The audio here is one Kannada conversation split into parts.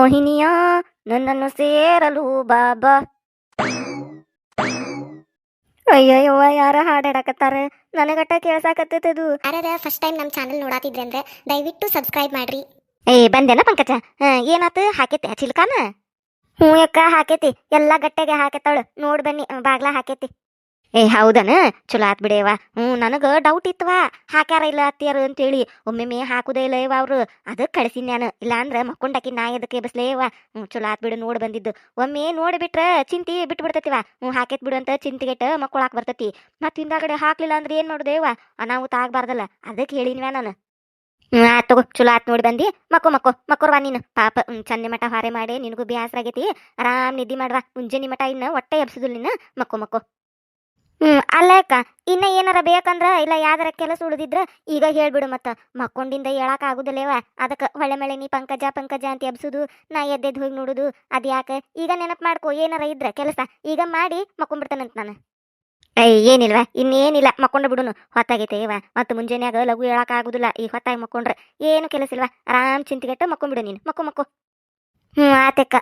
ಮೋಹಿನಿಯ ನನ್ನನ್ನು ಸೇರಲು ಬಾಬಾ. ಅಯ್ಯಯ್ಯವ್ವ ಯಾರ ಹಾಡಾಡಕತ್ತಾರ ನನಗಟ್ಟ ಕೇಳ್ಸಾಕತ್ತದು ಯಾರದ ಫಸ್ಟ್ ಟೈಮ್ ನಮ್ಮ ಚಾನಲ್ ನೋಡಾತಿದ್ರೆ ಅಂದ್ರೆ ದಯವಿಟ್ಟು ಸಬ್ಸ್ಕ್ರೈಬ್ ಮಾಡ್ರಿ. ಏ ಬಂದೇನ ಪಂಕಜ? ಹಾ, ಏನಾತು? ಹಾಕೈತೆ ಚಿಲ್ಕಾನ? ಹ್ಞೂ ಅಕ್ಕ ಹಾಕೈತಿ. ಎಲ್ಲ ಗಟ್ಟೆಗೆ ಹಾಕೈತಾಳು. ನೋಡ್ ಬನ್ನಿ ಬಾಗ್ಲ ಹಾಕೈತಿ. ಏ, ಹೌದನ? ಚಲೋ ಆತ್ ಬಿಡೇವ ಹ್ಞೂ, ನನಗೆ ಡೌಟ್ ಇತ್ತವ. ಹಾಕ್ಯಾರ ಇಲ್ಲ ಅತ್ತಿಯಾರು ಅಂತೇಳಿ. ಒಮ್ಮೆಮ್ಮೆ ಹಾಕುದೇ ಇಲ್ಲ ಇವ ಅವರು. ಅದಕ್ಕೆ ಕಳಿಸಿನ ನಾನು. ಇಲ್ಲ ಅಂದ್ರೆ ಮಕ್ಕೊಂಡಾಕಿ ನಾ ಎದಕ್ಕೆ ಬಸ್ಲೇವ ಹ್ಞೂ, ಚಲೋ ಆತ್ ಬಿಡು ನೋಡಿ ಬಂದಿದ್ದು. ಒಮ್ಮೆ ನೋಡಿಬಿಟ್ರೆ ಚಿಂತಿ ಬಿಟ್ಟು ಬಿಡ್ತತಿವ ಹ್ಞೂ, ಹಾಕೈತ್ ಬಿಡು ಅಂತ ಚಿಂತಿಗೆಟ್ಟ ಮಕ್ಕಳಾಕ್ ಬರ್ತತಿ. ಮತ್ ಹಿಂದಾಗಡೆ ಹಾಕ್ಲಿಲ್ಲ ಅಂದ್ರೆ ಏನ್ ಮಾಡುದೇವ ಅನಾಹುತ ಆಗ್ಬಾರ್ದಲ್ಲ. ಅದಕ್ಕೆ ಹೇಳಿನ್ವ ನಾನು. ಹ್ಞೂ ಆಯ್ತು ತಗೋ. ಚಲೋ ಆತ್ ನೋಡಿ ಬಂದು. ಮಕ್ಕೋ ಮಕ್ಕೋ. ಮಕ್ಕೋರ್ವಾ ನೀನು. ಪಾಪ ಚಂದ ಮಠ ಹಾರೆ ಮಾಡಿ. ನಿನಗೂ ಬ್ಯಾಸರಾಗೈತಿ ಆರಾಮ್ ನಿದ್ದಿ ಮಾಡ್ವಾ. ಮುಂಜಾನೆ ಮಠ ಇನ್ನ ಹೊಟ್ಟೆ ಎಬ್ಸುದಿಲ್ಲ ನಿನ್ನ ಮಕ್ಕೋ ಮಕ್ಕೋ. ಹ್ಮ್, ಅಲ್ಲ ಅಕ್ಕ. ಇನ್ನ ಏನಾರ ಬೇಕಂದ್ರ ಇಲ್ಲ ಯಾವ್ದಾರ ಕೆಲಸ ಉಳಿದಿದ್ರ ಈಗ ಹೇಳ್ಬಿಡು ಮತ್ತ. ಮಕ್ಕೊಂಡಿಂದ ಹೇಳಕ್ ಆಗುದಿಲ್ಲೇವ? ಅದಕ್ಕ ಹೊಳೆ ಮಳೆ ನೀ ಪಂಕಜ ಪಂಕಜ ಅಂತ ಎಬ್ಸುದು, ನಾ ಎದ್ದೆದ್ ಹೋಗಿ ನೋಡುದು, ಅದ್ ಯಾಕ? ಈಗ ನೆನಪ್ ಮಾಡ್ಕೋ, ಏನಾರ ಇದ್ರ ಕೆಲಸ, ಈಗ ಮಾಡಿ ಮಕ್ಕೊಂಡ್ಬಿಡ್ತಾನಂತ ನಾನು. ಏಯ್, ಏನಿಲ್ವಾ? ಇನ್ನೇನಿಲ್ಲ, ಮಕ್ಕೊಂಡ ಬಿಡುನು. ಹೊತ್ತಾಗೈತೆ ಇವ ಮತ್ತು ಮುಂಜಾನೆಯಾಗ ಲಘು ಹೇಳಕ್ ಆಗುದಿಲ್ಲ. ಈ ಹೊತ್ತಾಗಿ ಮಕ್ಕೊಂಡ್ರೆ ಏನು ಕೆಲಸ ಇಲ್ವಾ? ಆರಾಮ್ ಚಿಂತಿಗೆಟ್ಟ ಮಕ್ಕೊಂಡ್ಬಿಡು ನೀನು. ಮಕ್ಕೋ, ಮಕ್ಕೊ. ಹ್ಞೂ ಆತೆಕ್ಕ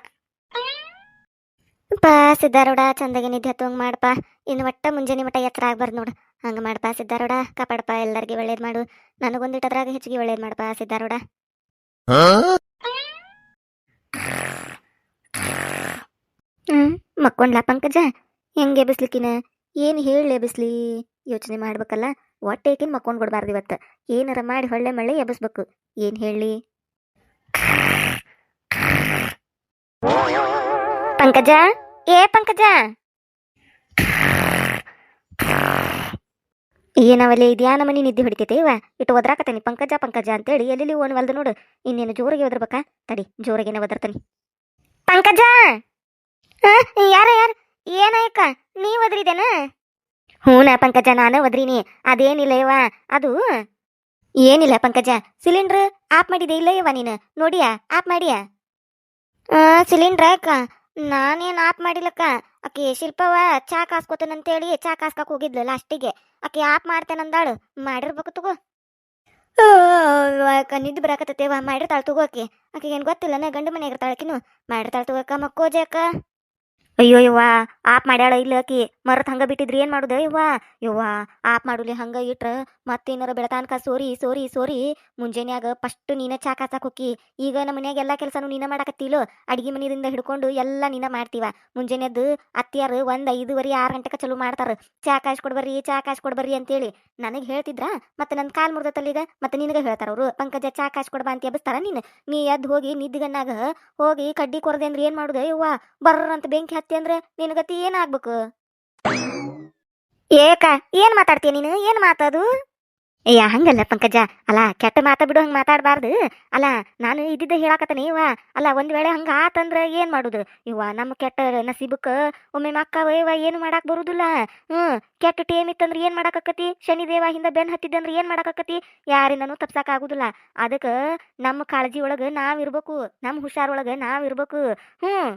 ಪಾ ಸಿದ್ದಾರೋಡ ಚಂದಗೆ ನಿದ್ದೆ ಮಾಡಪ್ಪ ಇನ್ನು ಒಟ್ಟ ಮುಂಜಾನೆ ಮಟ್ಟ ಎತ್ತರ ಆಗ್ಬಾರ್ದು ನೋಡು. ಹಂಗೆ ಮಾಡಪ್ಪ ಸಿದ್ದಾರೋಡ ಕಾಪಾಡಪ್ಪ ಎಲ್ಲರಿಗೆ ಒಳ್ಳೇದು ಮಾಡು. ನನಗೊಂದಿಟ್ಟದ್ರಾಗ ಹೆಚ್ಚಿಗೆ ಒಳ್ಳೇದು ಮಾಡಪ್ಪ ಸಿದ್ದಾರೋಡ ಹ್ಞೂ ಮಕ್ಕೊಂಡ್ಲಾ ಪಂಕಜ? ಹೆಂಗೆ ಬಿಸ್ಲಿಕ್ಕಿನ ಏನು ಹೇಳಿ ಎಬ್ಸ್ಲಿ ಯೋಚನೆ ಮಾಡ್ಬೇಕಲ್ಲ. ಹೊಟ್ಟೆಕಿನ್ ಮಕ್ಕೊಂಡ್ ಬಿಡ್ಬಾರ್ದು ಇವತ್ತು. ಏನಾರ ಮಾಡಿ ಹೊಳ್ಳೆ ಮಳ್ಳೆ ಎಬ್ಸ್ಬೇಕು ಏನು ಹೇಳಿ ಪಂಕಜ? ಏ ಪಂಕಜ! ಏನವಲ್ಲಿ ಇದ್ಯಾನ ಮನಿ ನಿದ್ದೆ ಹೊಡಿತೈತೆ ಇವ ಇಟ್ಟು ಒದ್ರಾಕತ್ತೇನಿ, ಪಂಕಜ ಪಂಕಜ ಅಂತೇಳಿ ಎಲ್ಲಿ ಓನ್ ವಲ್ದು ನೋಡು. ಇನ್ನೇನು ಜೋರಿಗೆ ಒದರ್ಬೇಕಾ? ತಡಿ, ಜೋರಿಗೆನೆ ಒದರ್ತಾನೆ. ಪಂಕಜ! ಯಾರ ಯಾರ? ಏನಾಯಕ್ಕ ನೀ ಒದ್ರಿದೇನ? ಹೂನ ಪಂಕಜ, ನಾನು ಒದ್ರಿನಿ. ಅದೇನಿಲ್ಲ ಇವ ಅದು ಏನಿಲ್ಲ ಪಂಕಜ. ಸಿಲಿಂಡ್ರ್ ಆಪ್ ಮಾಡಿದೆ ಇಲ್ಲ ಇವ ನೀನು. ನೋಡಿಯಾ? ಆಪ್ ಮಾಡಿಯಾ? ಸಿಲಿಂಡ್ರ್ ನಾನೇನು ಆಪ್ ಮಾಡಿಲ್ಲಕ್ಕ? ಆಕೆ ಶಿಲ್ಪವ ಚಾ ಕಾಸ್ಕೋತೇನಂತೇಳಿ ಚಾ ಕಾಸ್ಕಕ್ ಹೋಗಿದ್ಲು ಲಾಸ್ಟಿಗೆ. ಆಕೆ ಮಾಡ್ತೇನೆ ಮಾಡ್ತೇನಂದಾಳು, ಮಾಡಿರ್ಬೇಕು ತಗೋ. ನಿದ್ದೆ ಬರಾಕತ್ತೇವ ಮಾಡಿರ್ತಾಳೆ ತಗೋ ಆಕೆ. ಆಕೆ ಏನು ಗೊತ್ತಿಲ್ಲನ ಗಂಡು ಮನೆಗೆ ಇರ್ತಾಳಕಿನು ಮಾಡಿರ್ತಾಳೆ ತಗೋ ಅಕ್ಕ, ಮಕ್ಕೋಜೆ ಅಕ್ಕ. ಅಯ್ಯೋ ಯವ್ವ, ಆಪ್ ಮಾಡ್ಯಾಳ ಇಲ್ಲ ಆಕಿ, ಮರತ್ ಹಂಗ ಬಿಟ್ಟಿದ್ರಿ, ಏನ್ ಮಾಡುದ ಯವ್ವ? ಯವ್ವ, ಆಪ್ ಮಾಡುಲಿ ಹಂಗ ಇಟ್ರ ಮತ್ತೇನಾರ ಬೆಳತಾನ್ಕ ಸೋರಿ ಸೋರಿ ಸೋರಿ, ಮುಂಜಾನ್ಯಾಗ ಫಸ್ಟ್ ನೀನ ಚಾ ಹೋಕ್ಕಿ ಈಗ ನಮ್ಮ ಮನ್ಯಾಗ ಎಲ್ಲಾ ಕೆಲಸನು ನೀನ ಮಾಡಾಕತ್ತಿಲು? ಅಡಿಗೆ ಮನೆಯಿಂದ ಹಿಡ್ಕೊಂಡು ಎಲ್ಲ ನೀನ ಮಾಡ್ತೀವ? ಮುಂಜಾನೆದ್ದು ಅತ್ತಿಯಾರು ಒಂದ್ ಐದುವರೆ, ಆರು ಗಂಟೆಕ ಚಲೋ ಮಾಡ್ತಾರ. ಚಾ ಕಾಯ್ಸ್ ಕೊಡ್ಬರ್ರಿ ಚಾ ಕಾಯ್ಸ್ ಕೊಡ್ಬರ್ರಿ ಅಂತೇಳಿ ನನಗೆ ಹೇಳ್ತಿದ್ರ? ಮತ್ತೆ ನನ್ನ ಕಾಲ್ ಈಗ? ಮತ್ತೆ ನಿನಗೆ ಹೇಳ್ತಾರ ಅವರು? ಪಂಕಜ, ಚಾ ಕಾಯ್ಸ್ ಕೊಡ್ಬಾ ಅಂತ ಎಬ್ಬಿಸ್ತಾರ ನೀನು? ನೀ ಎದ್ದು ಹೋಗಿ ನಿದ್ದಿಗನ್ನಾಗ ಹೋಗಿ ಕಡ್ಡಿ ಕೊರದೆ ಅಂದ್ರೆ ಏನ್ ಮಾಡುದ ಯವ್ವ? ಬರ್ರ ಅಂತ ಬೆಂಕಿ ಹತ್ತಿ ಅಂದ್ರೆ ನಿನ್ ಗತಿ ಏನಾಗ್ಬೇಕು? ಏಕ, ಏನ್ ಮಾತಾಡ್ತೀಯ ನೀನು? ಏನ್ ಮಾತಾದು ಏ ಹಂಗಲ್ಲ ಪಂಕಜ. ಅಲ್ಲ, ಕೆಟ್ಟ ಮಾತಾ ಬಿಡು, ಹಂಗ ಮಾತಾಡಬಾರ್ದು. ಅಲ್ಲ, ನಾನು ಇದ್ದಿದ್ದ ಹೇಳಾಕತ್ತನಿ, ಇವ. ಅಲ್ಲ, ಒಂದ್ ವೇಳೆ ಹಂಗ ಆತಂದ್ರ ಏನ್ ಮಾಡುದು? ಇವ, ನಮ್ಮ ಕೆಟ್ಟ ನಸೀಬಕ್ಕ ಒಮ್ಮೆ ಮಕ್ಕ ಇವ ಏನು ಮಾಡಾಕ ಬರುದಿಲ್ಲ. ಹ್ಮ್ ಕೆಟ್ಟ ಟೇಮ್ ಇತ್ತಂದ್ರ ಏನ್ ಶನಿ ಶನಿದೇವ ಹಿಂದ ಬೆನ್ ಹತ್ತಿದ್ದಂದ್ರೆ ಏನ್ ಮಾಡಾಕಕ್ಕತಿ ಯಾರಿಂದನೂ ತಪ್ಸಾಕ ಆಗುದಿಲ್ಲ. ಅದಕ್ಕ, ನಮ್ಮ ಕಾಳಜಿ ಒಳಗ ನಾವ್ ಇರ್ಬೇಕು ನಮ್ಮ ಹುಷಾರೊಳಗ ನಾವ್ ಇರ್ಬೇಕು ಹ್ಮ್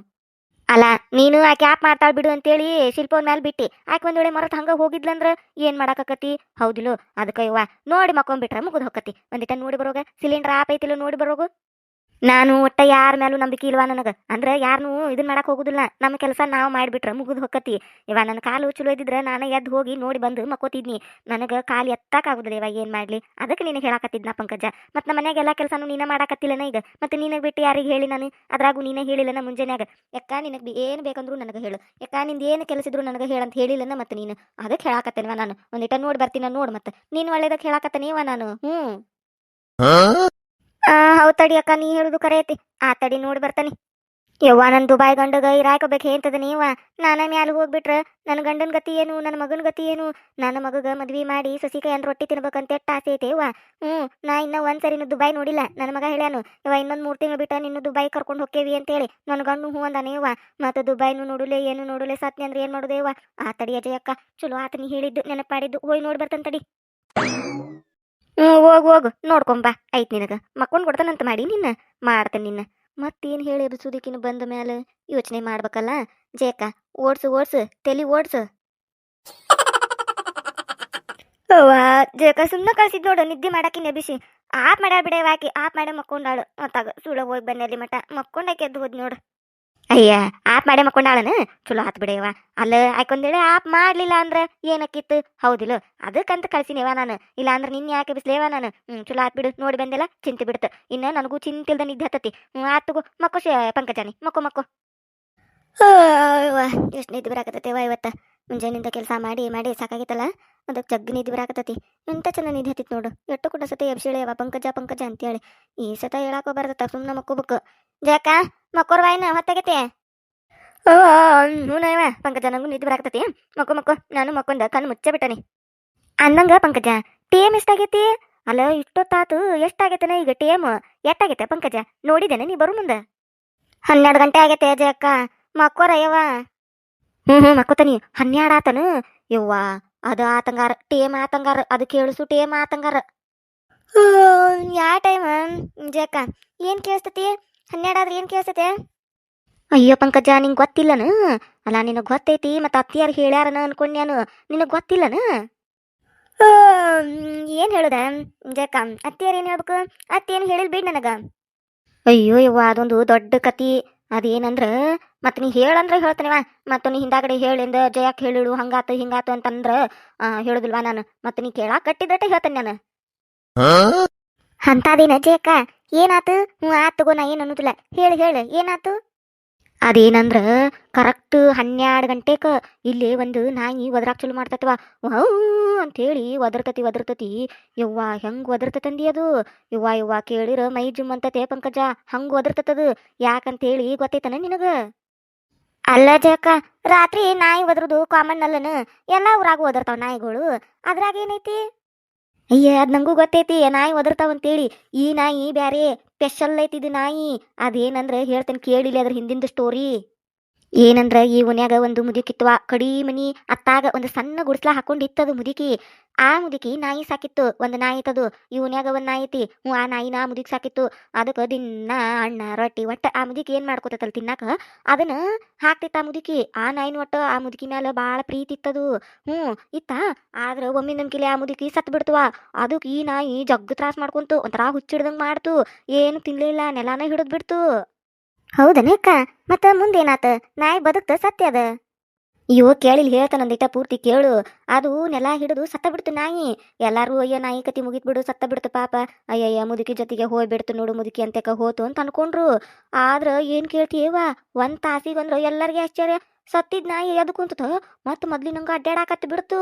ಅಲ್ಲ, ನೀನು ಆಕೆ ಆಪ್ ಮಾಡ್ತಾಳ ಬಿಡು ಅಂತೇಳಿ ಶಿಲ್ಪವನ್ ಮ್ಯಾಲ ಬಿಟ್ಟಿ. ಆಕೆ ಒಂದ್ ವೇಳೆ ಮರತ್ ಹಂಗ ಹೋಗಿದ್ಲಂದ್ರ ಏನ್ ಮಾಡಾಕತಿ ಹೌದಿಲ್ಲೋ ಅದಕ್ಕ ಇವ್ವ ನೋಡಿ ಮಕ್ಕೊಂಡ್ಬಿಟ್ರ ಮುಗಿದ್ ಹೊಕ್ಕತಿ ಒಂದಿಟ ನೋಡಿ ಬರೋಗ, ಸಿಲಿಂಡರ್ ಐತಿಲ್ಲ, ನೋಡಿ ಬರೋಗು. ನಾನು ಒಟ್ಟ ಯಾರ ಮೇಲೂ ನಂಬಿಕೆ ಇಲ್ವಾ ನನಗ? ಅಂದ್ರೆ ಯಾರನ್ನೂ ಇದನ್ನ ಮಾಡಕ್ ಹೋಗುದಿಲ್ಲ. ನಮ್ಮ ಕೆಲಸ ನಾವು ಮಾಡ್ಬಿಟ್ರ ಮುಗುದ್ ಹೊಕ್ಕತಿ. ಇವಾಗ ನನ್ನ ಕಾಲು ಚಲೋ ಇದ್ದಿದ್ರೆ ನಾನು ಎದ್ದು ಹೋಗಿ ನೋಡಿ ಬಂದು ಮಕ್ಕೋತಿದ್ನಿ. ನನಗ ಕಾಲು ಎತ್ತಾಕ್ ಆಗುದಿಲ್ಲ ಇವಾಗ ಏನ್ ಮಾಡ್ಲಿ? ಅದಕ್ಕೆ ನಿನಗೆ ಹೇಳಾಕತ್ತಿದ್ನ ಪಂಕಜ? ಮತ್ ನಮ್ಮ ಮನ್ಯಾಗ ಎಲ್ಲಾ ಕೆಲಸನೂ ನೀನ ಮಾಡಾಕತ್ತಿಲ್ಲನ ಈಗ? ಮತ್ತೆ ನಿನಗೆ ಬಿಟ್ಟು ಯಾರಿಗೆ ಹೇಳಿ ನಾನು? ಅದ್ರಾಗೂ ನೀನೇ ಹೇಳಿಲ್ಲನ ಮುಂಜಾನೆಯಾಗ? ಯಾಕ ನಿನಗೆ ಏನು ಬೇಕಂದ್ರು ನನಗೆ ಹೇಳು. ಯಾಕ ನಿಂದ ಏನು ಕೆಲಸಿದ್ರು ನನಗೆ ಹೇಳಂತ ಹೇಳಿಲ್ಲನ ಮತ್ತೆ ನೀನು? ಅದಕ್ಕೆ ಹೇಳಾಕತ್ತೇನವ ನಾನು. ಒಂದಿಟ ನೋಡಿ ಬರ್ತೀನ ನೋಡ್ ಮತ್ತೆ. ನೀನ್ ಒಳ್ಳೇದಕ್ಕೆ ಹೇಳಾಕತ್ತೇನಿವ ನಾನು? ಹ್ಮ್. ಹೌದ್ ತಡಿ ಅಕ್ಕ, ನೀ ಹೇಳುದು ಕರೆ ಐತಿ ಆ ತಡಿ ನೋಡಿ ಬರ್ತಾನೆ. ಯವ್ವ ನನ್ನ ದುಬಾಯ್ ಗಂಡಗ ಇರಾಕೋಬೇಕು ಹೇಳ್ತದ ನೀವ? ನಾನ ಮ್ಯಾಲ ಹೋಗ್ಬಿಟ್ರ ನನ್ನ ಗಂಡನ ಗತಿ ಏನು ನನ್ನ ಮಗನ ಗತಿ ಏನು? ನನ್ನ ಮಗಗ ಮದ್ವಿ ಮಾಡಿ ಸಸಿ ಕೈಯನ್ ರೊಟ್ಟಿ ತಿನ್ಬೇಕಂತ ಎಷ್ಟ್ ಆಸೆ ಐತೆ ಯವ್ವ? ಹ್ಮ್ ನಾ ಇನ್ನ ಒಂದ್ಸರಿ ಇನ್ನು ದುಬಾಯ್ ನೋಡಿಲ್ಲ. ನನ್ನ ಮಗ ಹೇಳ್ಯಾನು, ಯವ್ವ, ಇನ್ನೊಂದ್ ಮೂರ್ ತಿಂಗಳು ಬಿಟ್ಟ ನಿನ್ನ ದುಬಾಯ್ ಕರ್ಕೊಂಡು ಅಂತ ಅಂತೇಳಿ ನನ್ನ ಗಂಡು ಹೂ ಅಂದಾನೆ ಯವ್ವ. ಮತ್ತೆ ದುಬೈನು ನೋಡುಲೆ, ಏನು ನೋಡುಲೆ, ಸತ್ನಿ ಅಂದ್ರೆ ಏನ್ ಮಾಡುದೆ ಆ ತಡಿ ಅಜಯ್ ಅಕ್ಕ, ಚಲೋ ಆತನಿ ಹೇಳಿದ್ದು ನೆನಪಾಡಿದ್ದು ಹೋಯ್ ನೋಡಿ ಬರ್ತಾನ ತಡಿ. ಹ್ಞೂ ಹೋಗು ಹೋಗು ನೋಡ್ಕೊಂಬ ಐತ್ ನಿನಗ. ಮಕ್ಕೊಂಡ್ ಕೊಡ್ತಾನಂತ ಮಾಡಿ ನಿನ್ನ. ಮಾಡ್ತೇನೆ ನಿನ್ನ. ಮತ್ತೇನು ಹೇಳಿ ಸುದಿಕಿನ ಬಂದ ಮೇಲೆ ಯೋಚನೆ ಮಾಡ್ಬೇಕಲ್ಲ? ಜೇಕ ಓಡ್ಸು ಓಡ್ಸು. ತಲಿ ಓಡ್ಸು. ಅವ್ವ ಜೇಕ ಸುಮ್ಮನೆ ಕಳ್ಸಿದ್ ನೋಡು. ನಿದ್ದೆ ಮಾಡಾಕಿ ನೆಬಿಸಿ ಆಪ್ ಮಾಡ್ಯಾಳ ಬಿಡ ಆಕಿ ಆಪ್ ಮಾಡೇ ಮಕ್ಕೊಂಡಾಳು ಮತ್ತಾಗ ಸುಳ ಹೋಗಿ ಬನ್ನಲ್ಲಿ ಮಠ. ಮಕ್ಕೊಂಡಾಕಿ ಎದ್ದು ಹೋದ್ ನೋಡು. ಅಯ್ಯ, ಆಪ್ ಮಾಡೇ ಮಕ್ಕೊಂಡಾಳನ ಚಲೋ ಆತ್ ಬಿಡಯ್ಯವ ಅಲ್ಲ ಆಯ್ಕೊಂದೇಳೆ, ಆಪ್ ಮಾಡ್ಲಿಲ್ಲ ಅಂದ್ರ ಏನಕ್ಕಿತ್ತು? ಹೌದಿಲ್ಲ, ಅದಕ್ಕಂತ ಕಳ್ಸಿನೇವ ನಾನು. ಇಲ್ಲ ಅಂದ್ರೆ ನಿನ್ನ ಯಾಕೆ ಬಿಸ್ಲೇವ ನಾನು? ಹ್ಮ್, ಚಲೋ ಆತ್ ಬಿಡು, ನೋಡಿ ಬಂದೆಲ್ಲ, ಚಿಂತೆ ಬಿಡ್ತು. ಇನ್ನ ನನಗೂ ಚಿಂತಿಲ್ದ ನಿದ್ದೆ ಹತ್ತತಿ. ಹ್ಮ್, ಆತ್ ತಗೋ, ಮಕ್ಕೋ ಶೇ, ಪಂಕಜಾನಿ, ಮಕ್ಕೋ ಮಕ್ಕೋ. ಎಷ್ಟು ನಿದ್ದೆ ಬರಾಕತ್ತೇವ ಇವತ್ತ? ಮುಂಜಾನಿಂದ ಕೆಲಸ ಮಾಡಿ ಮಾಡಿ ಸಾಕಾಗಿತ್ತಲ್ಲ? ಅದಕ್ಕೆ ಜಗ್ಗಿ ನಿಧಿ ಬರಾಕತ್ತತಿ. ಎಂತ ಚೆನ್ನ ನಿಧಿ ಹತ್ತಿತ್ತು ನೋಡು. ಎಷ್ಟು ಕೂಡ ಸತಿ ಎಬ್ಸಿಳೆಯವ, ಪಂಕಜ ಪಂಕಜ ಅಂತೇಳಿ. ಈ ಸತ ಹೇಳಕ್ಕ ಬರ್ತತ್ತ ಸುಮ್ಮನೆ ಮಕ್ಕೋಬೇಕು. ಜಾಕ ಮಕ್ಕೋರ್ ಬಾಯಿನ ಹೊತ್ತಾಗೈತೆ? ಹ್ಞೂನವ ಪಂಕಜ, ನಂಗೂ ನಿಧಿ ಬರಾಕತ್ತತಿ. ಮಕ್ಕೋ ಮಕ್ಕೋ. ನಾನು ಮಕ್ಕೊಂದ ಕಣ್ಣು ಮುಚ್ಚ ಬಿಟ್ಟನಿ ಅಂದಂಗ ಪಂಕಜ, ಟೇಮ್ ಎಷ್ಟಾಗೈತಿ? ಅಲ್ಲ, ಇಷ್ಟೊತ್ತಾತು ಎಷ್ಟಾಗೈತೆನ ಈಗ ಟೇಮ್? ಎಷ್ಟಾಗೈತೆ ಪಂಕಜ? ನೋಡಿದೇನೆ ನೀ ಬರು ಮುಂದೆ. ಹನ್ನೆರಡು ಗಂಟೆ ಆಗೈತೆ ಅಕ್ಕ ಮಕ್ಕೋರ ಯವ್ವ ಹ್ಞೂ ಹ್ಞೂ ಮಕ್ಕೋತಾನಿ ಹನ್ನೆರಡು ಆತನು. ಯವ್ವ, ಅದು ಆತಂಗಾರ, ಟೇಮ್ ಆತಂಗಾರ, ಅದು ಕೇಳಿಸು ಟೇಮ್ ಆತಂಗಾರ. ಯಾ ಟೈಮ್ ಜಕ್ಕ ಏನು ಕೇಳಿಸ್ತತಿ? ಹನ್ನೆರಡಾದ್ರೆ ಏನು ಕೇಳಿಸ್ತತೆ ಅಯ್ಯೋ, ಪಂಕಜ, ನಿಂಗೆ ಗೊತ್ತಿಲ್ಲನ? ಅಲ್ಲ, ನಿನಗೆ ಗೊತ್ತೈತಿ ಮತ್ತು ಅತ್ತಿಯಾರು ಹೇಳ್ಯಾರನ ಅನ್ಕೊಂಡ್ಯಾನು ನಿನಗೆ ಗೊತ್ತಿಲ್ಲನ? ಏನು ಹೇಳುದ ಜಕ್ಕ ಅತ್ತಿಯಾರು ಏನು ಹೇಳ್ಬೇಕು? ಅತ್ತೇನು ಹೇಳಿಲ್ ಬಿಡ್ ನನಗ. ಅಯ್ಯೋ, ಯವ್ವ, ಅದೊಂದು ದೊಡ್ಡ ಕತಿ. ಅದೇನಂದ್ರ ಮತ್ತೆ ನೀ ಹೇಳಂದ್ರೆ ಹೇಳ್ತಾನೆವ ಮತ್ತು ನೀ ಹಿಂದಾಗಡೆ ಹೇಳಿಂದ ಜಯಕ್ಕೆ ಹೇಳಿಳು ಹಂಗಾತು ಹಿಂಗಾತು ಅಂತಂದ್ರ ಹೇಳುದಿಲ್ವಾ ನಾನು. ಮತ್ತೆ ನೀ ಕೇಳಾಕ ಕಟ್ಟಿದಟ ಹೇಳ್ತೇನೆ ನಾನು. ಅಂತಾದೇನ ಜಯಕ್ಕ. ಏನಾತು? ಹ್ಞೂ ಆತ್ ತಗೋ ನಾ ಏನು ಅನ್ನೋದಿಲ್ಲ. ಹೇಳಿ ಹೇಳಿ ಏನಾತು? ಅದೇನಂದ್ರ ಕರೆಕ್ಟ್ ಹನ್ನೆರಡು ಗಂಟೆಕ ಇಲ್ಲಿ ಒಂದು ನಾಯಿ ಒದ್ರಾಕ್ ಚಲೋ ಮಾಡ್ತೈತವ ಅಂತ ಹೇಳಿ ಒದರ್ತತಿ ಒದರ್ತತಿ. ಯವ್ವ ಹೆಂಗ್ ಒದರ್ತತಂದಿ ಅದು ಯವ್ವ ಯವ್ವ ಕೇಳಿರ ಮೈ ಜುಮ್ ಅಂತತೆ ಪಂಕಜ. ಹಂಗ್ ಒದರ್ತತದು ಯಾಕಂತೇಳಿ ಗೊತ್ತೈತನ ನಿನಗ? ಅಲ್ಲ ಜಕ್ಕ ರಾತ್ರಿ ನಾಯಿ ಒದ್ರದು ಕಾಮನ್ ಅಲ್ಲನ ಎಲ್ಲ ಊರಾಗ ಒದರ್ತಾವ ನಾಯಿಗಳು. ಅದ್ರಾಗ ಏನೈತಿ? ಅಯ್ಯ, ಅದ್ ನಂಗೂ ಗೊತ್ತೈತಿ ನಾಯಿ ಒದರ್ತಾವ ಅಂತೇಳಿ. ಈ ನಾಯಿ ಬ್ಯಾರೆ ಸ್ಪೆಷಲ್ ಐತಿ ಇದು ನಾಯಿ. ಅದೇನಂದ್ರೆ ಹೇಳ್ತೇನೆ ಕೇಳಿಲ್ಲ ಅದ್ರ ಹಿಂದಿಂದ ಸ್ಟೋರಿ ಏನಂದ್ರ ಈ ಓನ್ಯಾಗ ಒಂದು ಮುದುಕಿತ್ವ. ಕಡಿ ಮನಿ ಅತ್ತಾಗ ಒಂದು ಸಣ್ಣ ಗುಡ್ಸ್ಲಾ ಹಾಕೊಂಡಿತ್ತದು ಮುದುಕಿ. ಆ ಮುದುಕಿ ನಾಯಿ ಸಾಕಿತ್ತು, ಒಂದು ನಾಯಿ ಇತ್ತದು ಈ ಓನ್ಯಾಗ ಒಂದು ನಾಯಿ ಐತಿ, ಹ್ಞೂ, ಆ ನಾಯಿನ ಆ ಮುದುಕಿ ಸಾಕಿತ್ತು. ಅದಕ್ಕೆ ದಿನ ಅಣ್ಣ ರೊಟ್ಟಿ ಒಟ್ಟ ಆ ಮುದುಕಿ ಏನು ಮಾಡ್ಕೊತೈತಲ್ಲ ತಿನ್ನಾಕ? ಅದನ್ನ ಹಾಕ್ತಿತ್ತ ಆ ಮುದುಕಿ. ಆ ನಾಯಿನ ಒಟ್ಟು ಆ ಮುದುಕಿ ಮ್ಯಾಲ ಭಾಳ ಪ್ರೀತಿ ಇತ್ತದು. ಹ್ಞೂ, ಇತ್ತ? ಆದ್ರೆ ಒಮ್ಮೆ ನಂಬಿಕೆಲೆ ಆ ಮುದುಕಿ ಸತ್ ಬಿಡ್ತವ ಅದಕ್ಕೆ ಈ ನಾಯಿ ಜಗ್ಗು ತ್ರಾಸ ಮಾಡ್ಕೊಂತು, ಒಂಥರ ಹುಚ್ಚಿಡ್ದಂಗೆ ಮಾಡ್ತು. ಏನು ತಿನ್ನಲಿಲ್ಲ ನೆಲಾನ ಹಿಡಿದು ಬಿಡ್ತು. ಹೌದನೇಕ್ಕ ಮತ್ತ ಮುಂದೇನಾತ? ನಾಯಿ ಬದುಕ್ತ ಸತ್ಯ ಅದ. ಅಯ್ಯೋ, ಕೇಳಿಲ್ ಹೇಳ್ತಾನಂದಿಟ್ಟ ಪೂರ್ತಿ ಕೇಳು. ಅದು ನೆಲ ಹಿಡಿದು ಸತ್ತ ಬಿಡ್ತು ನಾಯಿ. ಎಲ್ಲಾರು ಅಯ್ಯೋ, ನಾಯಿ ಕತಿ ಮುಗಿತ್ ಬಿಡು, ಸತ್ತ ಬಿಡ್ತು ಪಾಪ. ಅಯ್ಯಯ್ಯ, ಮುದುಕಿ ಜೊತೆಗೆ ಹೋಗಿ ಬಿಡ್ತು ನೋಡು ಮುದುಕಿ ಅಂತಕ ಹೋತು ಅಂತ ಅನ್ಕೊಂಡ್ರು. ಆದ್ರ ಏನ್ ಕೇಳ್ತೀವ ಒಂದ್ ತಾಸಿಗಂದ್ರ ಎಲ್ಲರಿಗೆ ಆಶ್ಚರ್ಯ. ಸತ್ತಿದ್ ನಾಯಿ ಎದ್ದು ಕುಂತತ. ಮತ್ ಮೊದ್ಲಿನಂಗ ಅಡ್ಡಾಡಕತ್ತಿ ಬಿಡ್ತು.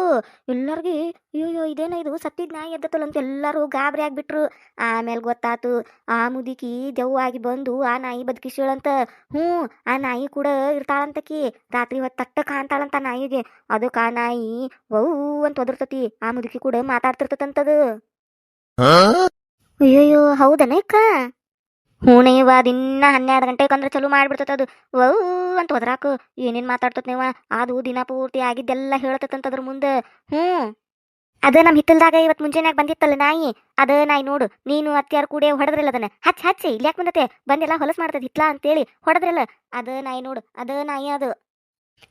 ಎಲ್ಲಾರ್ಗಿ ಅಯ್ಯೋ ಇದೇನ ಇದು? ಸತ್ತಿದ್ ನಾಯಿ ಎದ್ದತಲ್ಲ ಅಂತ ಎಲ್ಲರೂ ಗಾಬರಿ ಆಗ್ಬಿಟ್ರು. ಆಮೇಲೆ ಗೊತ್ತಾತು ಆ ಮುದುಕಿ ದೆವ್ವಾಗಿ ಬಂದು ಆ ನಾಯಿ ಬದುಕಿಸಿಳಂತ ಹ್ಞೂ ಆ ನಾಯಿ ಕೂಡ ಇರ್ತಾಳಂತಕಿ. ರಾತ್ರಿ ಹೊತ್ತು ತಟ್ಟ ಕಾಣ್ತಾಳಂತ ನಾಯಿಗೆ. ಅದಕ್ಕೆ ಆ ನಾಯಿ ವೌ ಅಂತ ಒದರ್ತತಿ. ಆ ಮುದುಕಿ ಕೂಡ ಮಾತಾಡ್ತಿರ್ತದಂತದು ಅಯ್ಯಯ್ಯೋ ಹೌದನೇಕ್ಕ ಹೂನೇವ ದಿನ ಹನ್ನೆರಡು ಗಂಟೆಗೆ ಅಂದ್ರೆ ಚಲೋ ಮಾಡ್ಬಿಡ್ತದ ಅದು. ಓ ಅಂತ ಒದ್ರಾಕು ಏನೇನು ಮಾತಾಡ್ತತ್ ನೀವ? ಅದು ದಿನ ಪೂರ್ತಿ ಆಗಿದ್ದೆಲ್ಲ ಹೇಳ್ತತಂತ ಅದ್ರ ಮುಂದೆ. ಹ್ಞೂ. ಅದ ನಮ್ಮ ಹಿತ್ತಲ್ದಾಗ ಇವತ್ತು ಮುಂಜಾನೆ ಬಂದಿತ್ತಲ್ಲ ನಾಯಿ. ಅದ ನಾಯಿ ನೋಡು, ನೀನು ಅತ್ಯಾರು ಕೂಡ ಹೊಡೆದ್ರಲ್ಲ ಅದನ್ನ. ಹಚ್ಚಿ ಹಚ್ಚಿ ಯಾಕೆ ಬಂದತೆ? ಬಂದೆಲ್ಲ ಹೊಲಸ್ ಮಾಡ್ತದ ಹಿತ್ಲಾ ಅಂತೇಳಿ ಹೊಡೆದ್ರಲ್ಲ. ಅದ ನಾಯಿ ನೋಡು, ಅದ ನಾಯಿ ಅದು.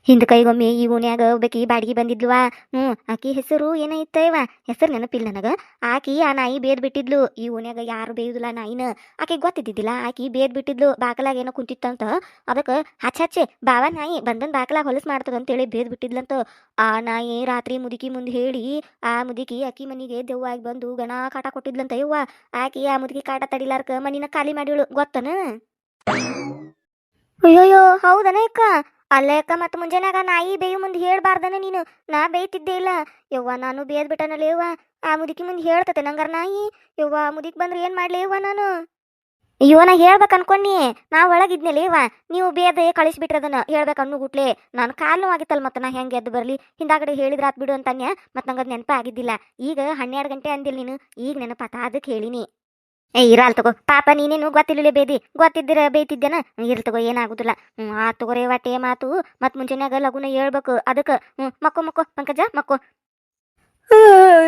ಹಿಂದ ಕೈಗೊಮ್ಮೆ ಈ ಓನ್ಯಾಗ ಒಬ್ಬಾಕಿ ಬಾಡಿಗೆ ಬಂದಿದ್ಲವಾ. ಹ್ಞೂ, ಆಕಿ ಹೆಸರು ಏನೈತೇವ? ಹೆಸರು ನೆನಪಿಲ್ಲ ನನಗ. ಆಕಿ ಆ ನಾಯಿ ಬೇದ್ ಬಿಟ್ಟಿದ್ಲು. ಈ ಓನ್ಯಾಗ ಯಾರು ಬೇಯುದಿಲ್ಲ ನಾಯಿನ. ಆಕಿ ಗೊತ್ತಿದ್ದಿದ್ದಿಲ್ಲ. ಆಕಿ ಬೇದ್ ಬಿಟ್ಟಿದ್ಲು. ಬಾಕಲಾಗ ಏನೋ ಕುಂತಿತ್ತಂತ. ಅದಕ್ಕೆ ಹಚ್ಚ ಹಚ್ಚೆ, ಬಾವ ನಾಯಿ, ಬಂದನ್ ಬಾಕಲಾಗ ಹೊಲಸ್ ಮಾಡ್ತದ ಅಂತೇಳಿ ಬೇದ್ ಬಿಟ್ಟಿದ್ಲಂತ. ಆ ನಾಯಿ ರಾತ್ರಿ ಮುದುಕಿ ಮುಂದೆ ಹೇಳಿ, ಆ ಮುದುಕಿ ಆಕಿ ಮನಿಗೆ ದೆವ್ವಾಗಿ ಬಂದು ಗಣ ಕಾಟ ಕೊಟ್ಟಿದ್ಲಂತ ಯವ್ವ. ಆಕಿ ಆ ಮುದುಕಿ ಕಾಟ ತಡಿಲಾರ್ಕ ಮನಿನ ಖಾಲಿ ಮಾಡಿಳು ಗೊತ್ತನ? ಅಯ್ಯೋಯ್ಯೋ, ಹೌದನ ಅಕ್ಕ? ಅಲ್ಲೇ ಅಕ್ಕ ಮತ್ತೆ ಮುಂಜಾನಾಗ ನಾಯಿ ಬೇಯು ಮುಂದೆ ಹೇಳ್ಬಾರ್ದನ ನೀನು. ನಾ ಬೇಯ್ತಿದ್ದೆ ಇಲ್ಲ. ಯವ್ವ, ನಾನು ಬೇಯದ್ ಬಿಟ್ಟನಲ್ಲ ಯವ್ವ. ಆ ಮುದುಕಿ ಮುಂದೆ ಹೇಳ್ತತೆ ನಂಗಾರ ನಾಯಿ. ಯವ್ವ ಮುದಿಕ್ ಬಂದ್ರೆ ಏನ್ ಮಾಡ್ಲಿ ಯವ್ವ ನಾನು? ಅಯ್ಯೋ, ನಾ ಹೇಳ್ಬೇಕು ಅನ್ಕೊಂಡಿ ನಾ ಒಳಗಿದ್ನೇಲಿ ಇವ ನೀವು ಬೇದ ಕಳಿಸ್ಬಿಟ್ರದನ್ನ ಹೇಳ್ಬೇಕು ಅನ್ನೋ ಗುಟ್ಲೆ. ನಾನು ಕಾಲು ಆಗಿತ್ತಲ್ಲ ಮತ್ತೆ ನಾ ಹೆಂಗೆ ಎದ್ದು ಬರಲಿ. ಹಿಂದಾಗಡೆ ಹೇಳಿದ್ರಾತ್ ಬಿಡು ಅಂತನ್ಯ. ಮತ್ತೆ ನಂಗೆ ನೆನಪ ಆಗಿದ್ದಿಲ್ಲ. ಈಗ ಹನ್ನೆರಡು ಗಂಟೆ ಅಂದಿಲ್ಲ ನೀನು. ಈಗ ನೆನಪಾತ ಅದಕ್ಕೆ ಹೇಳಿನಿ. ಏ ಇರಲ್ ತಗೋ. ಪಾಪ, ನೀನೇನು ಗೊತ್ತಿಲ್ಲ ಬೇದಿ. ಗೊತ್ತಿದ್ದೀರ ಬೇಯ್ತಿದ್ದೇನ? ಇರ್ಲಿ ತಗೋ, ಏನಾಗುದಿಲ್ಲ. ಹ್ಞೂ ಆ ತಗೋರಿ ಒಟ್ಟೆ ಮಾತು. ಮತ್ತು ಮುಂಜಾನ್ಯಾಗ ಲಗುನ ಹೇಳ್ಬೇಕು. ಅದಕ್ಕೆ ಹ್ಞೂ ಮಕ್ಕೋ ಮಕ್ಕೋ, ಪಂಕಜ, ಮಕ್ಕೋ.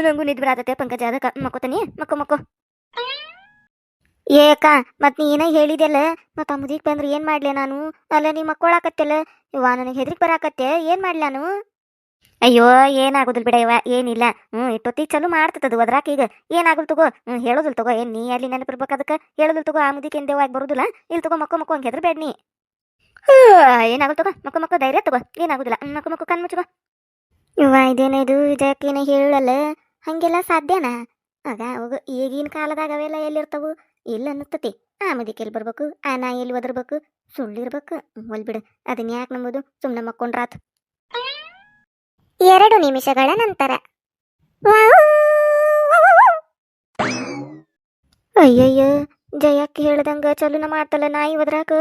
ನಂಗೂ ನಿದ್ರ ಬರತೈತೆ ಪಂಕಜ, ಅದಕ್ಕೆ. ಮಕ್ಕೋತಾನಿ ಮಕ್ಕೋ ಮಕ್ಕೋ ಏಕ ಮತ್ ನೀ ಏನ ಹೇಳಿದೆಲ್ಲ ಮತ್ತ ಅಮ್ಮದಿಗೆ ಬಂದ್ರೆ ಏನ್ ಮಾಡ್ಲೆ ನಾನು? ಅಲ್ಲ, ನೀ ಮಕ್ಕೋಳಾಕತ್ತೆಲ್ಲ? ಇವ ನನಗೆ ಹೆದ್ರಿಕ್ ಬರಾಕತ್ತೆ. ಏನ್ ಮಾಡ್ಲ ನಾನು? ಅಯ್ಯೋ ಏನಾಗುದಿಲ್ಲ ಬಿಡಯ್ಯವ ಏನಿಲ್ಲ. ಹ್ಞೂ ಇಟ್ಟೊತ್ತಿಗೆ ಚಲೋ ಮಾಡ್ತದದು ಅದ್ರಾಕ ಈಗ. ಏನಾಗಲ್ ತಗೋ ಹ್ಞೂ ಹೇಳೋದಿಲ್ಲ ತಗೋ. ಏನ್ ನೀ ಅಲ್ಲಿ ನೆನಪಿರ್ಬೇಕು ಅದಕ್ಕೆ? ಹೇಳೋದಿಲ್ಲ ತಗೋ, ಆ ಮುದಿಕೆ ಎಂದೇವಾಗಿ ಬರೋದಿಲ್ಲ. ಇಲ್ಲಿ ತಗೋ, ಮಕ್ಕ ಮಕ್ಕೋ ಹಂಗೆ ಬೇಡ ನೀ. ಏನಾಗಲ್ ತಗೋ, ಮಕ್ಕೋ ಮಕ್ಕೋ ಧೈರ್ಯ ತಗೋ. ಏನಾಗುದಿಲ್ಲ. ಮಕ್ಕ ಮಕ್ಕೋ ಕಣ್ ಮುಚ್ಚಗೋ ಇವ ಇದೇನ ಇದು ಇದಕ್ಕೇನ ಹೇಳಲ್ಲ. ಹಂಗೆಲ್ಲ ಸಾಧ್ಯನಾ? ಆಗ ಅವಾಗ ಈಗಿನ ಕಾಲದಾಗ ಅವೆಲ್ಲ ಎಲ್ಲಿರ್ತಾವು? ಇಲ್ಲ ಅನ್ನಿಸ್ತತಿ ಆ ಮುದಿಕೆ ಎಲ್ಲಿ ಬರ್ಬೇಕು? ಆ ನಾ ಎಲ್ಲಿ ಒದರ್ಬೇಕು? ಸುಳ್ಳಿರ್ಬೇಕು. ಒಲ್ ಬಿಡು. ಅದನ್ನ ಯಾಕೆ ನಂಬೋದು? ಸುಮ್ಮನೆ ಮಕ್ಕೊಂಡ್ರಾತ್. ಎರಡು ನಿಮಿಷಗಳ ನಂತರ. ಅಯ್ಯಯ್ಯ ಜಯಕ್ಕೆ ಹೇಳ್ದಂಗ ಚಲುನ ಮಾಡ್ತಲ್ಲ ನಾಯಿ ಒದ್ರಾಕ?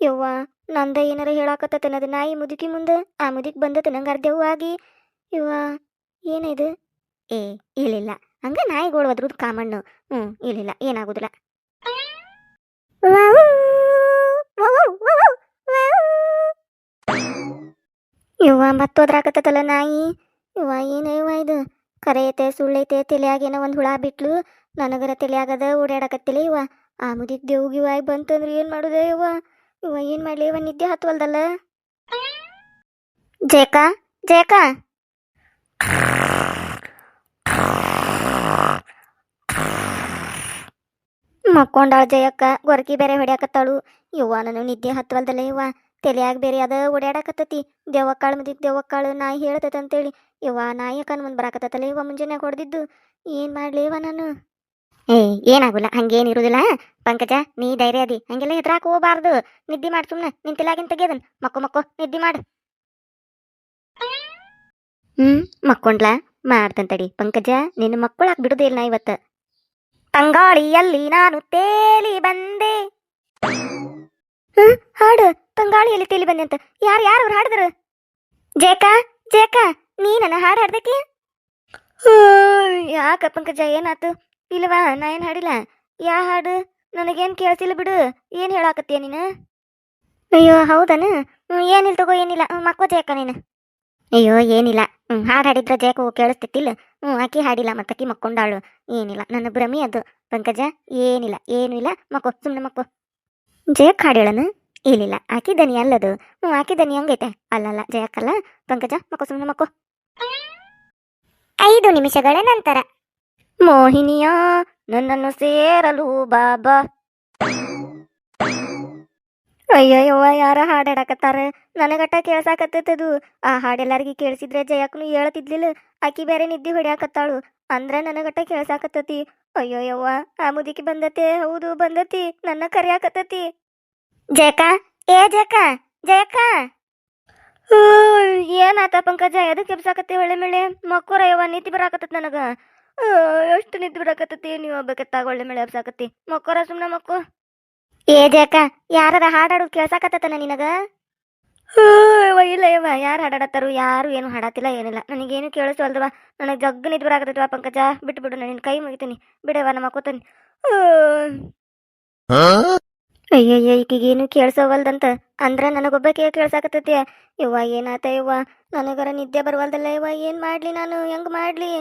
ಯವ್ವ ನಂದ ಏನಾರ ಹೇಳಾಕತ್ತನ ಅದು ನಾಯಿ ಮುದುಕಿ ಮುಂದೆ? ಆ ಮುದುಕಿ ಬಂದತ ನಂಗೆ ಅರ್ಧವು ಆಗಿ. ಇವ ಏನಿದು ಏ ಇಲ್ಲಿಲ್ಲ. ಹಂಗ ನಾಯಿಗಳು ಒದ್ರದ್ ಕಾಮಣ್ಣು. ಹ್ಞೂ ಇಲ್ಲಿಲ್ಲ ಏನಾಗುದಿಲ್ಲ. ಯವ್ವ ಮತ್ತೋದ್ರಾಕತ್ತಲ್ಲ ನಾಯಿ? ಇವ್ವ ಏನೇ ಇವ್ವ ಇದು? ಕರೆ ಐತೆ ಸುಳ್ಳೈತೆ ತಲೆಯಾಗೇನೋ ಒಂದು ಹುಳ ಬಿಟ್ಲು, ನನಗರ ತಲೆಯಾಗದ ಓಡಾಡಕತ್ತಿಲ್ಲ ಇವ ಆ ದೇವ್ಗಿ ವಾಯ್ ಬಂತಂದ್ರೆ ಏನು ಮಾಡುದೆ ಇವ ಇವ ಏನು ಮಾಡಲಿ ಇವ ನಿದ್ದೆ ಹತ್ತವಲ್ದಲ್ಲ ಜೇಕ ಜೇಕ ಮಕ್ಕೊಂಡಾಳ ಜಯಕ್ಕ, ಗೊರಕಿ ಬೇರೆ ಹೊಡ್ಯಾಕತ್ತಾಳು. ಇವ್ವ ನಾನು ನಿದ್ದೆ ಹತ್ತವಲ್ದಲ್ಲ ಇವ್ವ ತಲೆಯಾಗ ಬೇರೆ ಅದ ಓಡಾಡಕತ್ತತಿ ದೆವ್ವಕ್ಕಾಳು ಮದಿ ದೆವ್ವಕ್ಕಾಳು ನಾಯಿ ಹೇಳ್ತೈತೆ ಅಂತೇಳಿ. ಇವ ನಾಯಿ ಯಾಕನ್ ಮುಂದೆ ಬರಾಕತ್ತಲ್ಲ ಇವ ಮುಂಜಾನೆ ಹೊಡೆದಿದ್ದು. ಏನು ಮಾಡ್ಲಿ ಇವ ನಾನು? ಏ ಏನಾಗುಲ್ಲ ಹಂಗೇನಿರುದಿಲ್ಲ ಪಂಕಜ ನೀ ಧೈರ್ಯ ಅದಿ. ಹಂಗೆಲ್ಲ ಹೆದ್ರಾಕ ಹೋಗಬಾರ್ದು. ನಿದ್ದೆ ಮಾಡಿ ಸುಮ್ಮನೆ ನಿನ್ ತಲೆಯಾಗಿನ ತೆಗಿಯೋದನ್. ಮಕ್ಕ ಮಕ್ಕೋ ನಿದ್ದೆ ಮಾಡು. ಹ್ಮ್ ಮಕ್ಕೊಂಡ್ಲ? ಮಾಡ್ತಂತಡಿ ಪಂಕಜ ನಿನ್ನ ಮಕ್ಕಳಾಕ್ ಬಿಡುದೇ ಇಲ್ಲ ನಾ ಇವತ್ತ. ತಂಗಾಳಿಯಲ್ಲಿ ನಾನು ತೇಲಿ ಬಂದೆ. ಹಾಡು. ತಂಗಾಳಿಯಲ್ಲಿ ತೇಲಿ ಬಂದೆ ಅಂತ ಯಾರು ಯಾರು ಅವ್ರು ಹಾಡಿದ್ರು? ಜೇಕ ಜೇಕ ನೀ ನನ್ನ ಹಾಡು ಹಾಡ್ದಕ್ಕೆ ಯಾಕ ಪಂಕಜ, ಏನಾತು? ಇಲ್ವಾ, ನಾ ಏನು ಹಾಡಿಲ್ಲ. ಯಾ ಹಾಡು? ನನಗೇನು ಕೇಳ್ತಿಲ್ಲ ಬಿಡು. ಏನು ಹೇಳಾಕತ್ತೀಯ ನೀನು? ಅಯ್ಯೋ, ಹೌದನ? ಏನಿಲ್ಲ ತಗೋ, ಏನಿಲ್ಲ. ಮಕ್ಕೋ ಜೇಕ ನೀನು. ಅಯ್ಯೋ, ಏನಿಲ್ಲ. ಹ್ಞೂ ಹಾಡು ಹಾಡಿದ್ರೆ ಜೇಕ ಕೇಳಿಸ್ತಿತ್ತಿಲ್ಲ. ಹ್ಞೂ ಆಕಿ ಹಾಡಿಲ್ಲ ಮತ್ತಕ್ಕಿ ಮಕ್ಕೊಂಡಾಳು. ಏನಿಲ್ಲ. ನನ್ನ ಭ್ರಮೆ ಅದು. ಪಂಕಜ, ಏನಿಲ್ಲ. ಏನೂ ಇಲ್ಲ. ಮಕ್ಕೋ ಸುಮ್ಮನೆ ಮಕ್ಕೋ. ಜಯಕ್ ಹಾಡಿಳನು ಇಲ್ಲಿಲ್ಲ ಆಕಿ ಅಲ್ಲದು. ಹ್ಞೂ, ಆಕಿ ಹಂಗೈತೆ? ಅಲ್ಲಲ್ಲ ಜಯಕ್ಕಲ್ಲ ಪಂಕಜ ಮಕ್ಕೋ ಸುಮ್ಮನೆ ಮಕ್ಕೋ ಐದು ನಿಮಿಷಗಳ ನಂತರ, ಮೋಹಿನಿಯ ನನ್ನನ್ನು ಸೇರಲು ಬಾಬಾ. ಅಯ್ಯಯ್ಯವ್ವ ಯಾರ ಹಾಡಾಡಕತ್ತಾರ ನನಗಟ್ಟ ಕೇಳ್ಸಾಕತ್ತದು ಆ ಹಾಡೆಲ್ಲರಿಗೆ ಕೇಳಿಸಿದ್ರೆ ಜಯಕ್ಕನು ಹೇಳ್ತಿದ್ಲಿಲ್ಲ. ಆಕಿ ಬೇರೆ ನಿದ್ದೆ ಹೊಡ್ಯಾಕತ್ತಾಳು. ಅಂದ್ರ ನನಗಟ್ಟ ಕೇಳ್ಸಾಕತ್ತತಿ. ಅಯ್ಯಯ್ಯವ್ವ, ಆ ಮುದುಕಿ ಬಂದತೆ? ಹೌದು, ಬಂದತಿ. ನನ್ನ ಕರಿಯಾಕತ್ತತಿ. ಜಯಕ, ಏ ಜಯಕ ಜಯಕ. ಏನಾತ ಪಂಕಜ ಎದಕ್ಕೆ ಕೆಪ್ಸಾಕತ್ತಿ ಒಳ್ಳೆ ಮೇಳೆ ಮಕ್ಕೂರ ಯವ್ವ ನಿದ್ದೆ ಬರಾಕತ್ತತ್ ನನಗ. ಎಷ್ಟು ನಿದ್ದೆ ಬರಾಕತ್ತತಿ? ನೀವು ಒಬ್ಬಕತ್ತಾಗ ಒಳ್ಳೆ ಮೇಳೆ ಎಬ್ಸಾಕತ್ತಿ. ಮಕ್ಕೋರ ಸುಮ್ಮನೆ ಮಕ್ಕು. ಏ ಜಯಕ ಯಾರ ಹಾಡಾಡು ಕೇಳ್ಸಾಕತ್ತತನ ನಿನಗ? ಇಲ್ಲ ಯವ್ವ, ಯಾರು ಹಾಡಾಡತ್ತಾರು, ಯಾರು ಏನು ಹಾಡಾತಿಲ್ಲ, ಏನಿಲ್ಲ. ನನಗೇನು ಕೇಳಿಸ್ವಲ್ದವ ನನಗೆ ಜಗ್ಗ ನಿದ್ದೆ ಬರಾಕತ್ತೈತವ ಪಂಕಜ. ಬಿಟ್ಟು ಬಿಡು ನಾನು ನಿನ್ನ ಕೈ ಮುಗಿತೀನಿ. ಬಿಡವ ನಮ್ಮ ಮಕ್ಕೋತಾನೆ. ಅಯ್ಯಯ್ಯ ಈಕಿಗೇನು ಕೇಳ್ಸೋವಲ್ದಂತ? ಅಂದ್ರ ನನಗೊಬ್ಬಕ್ಕೆ ಕೇಳ್ಸಾಕತ್ತೈತಿ? ಇವ್ವ ಏನಾತ ಇವ್ವ ನನಗರ ನಿದ್ದೆ ಬರವಲ್ದಲ್ಲ ಯವ್ವ, ಏನ್ ಮಾಡ್ಲಿ ನಾನು? ಹೆಂಗ್ ಮಾಡ್ಲಿ?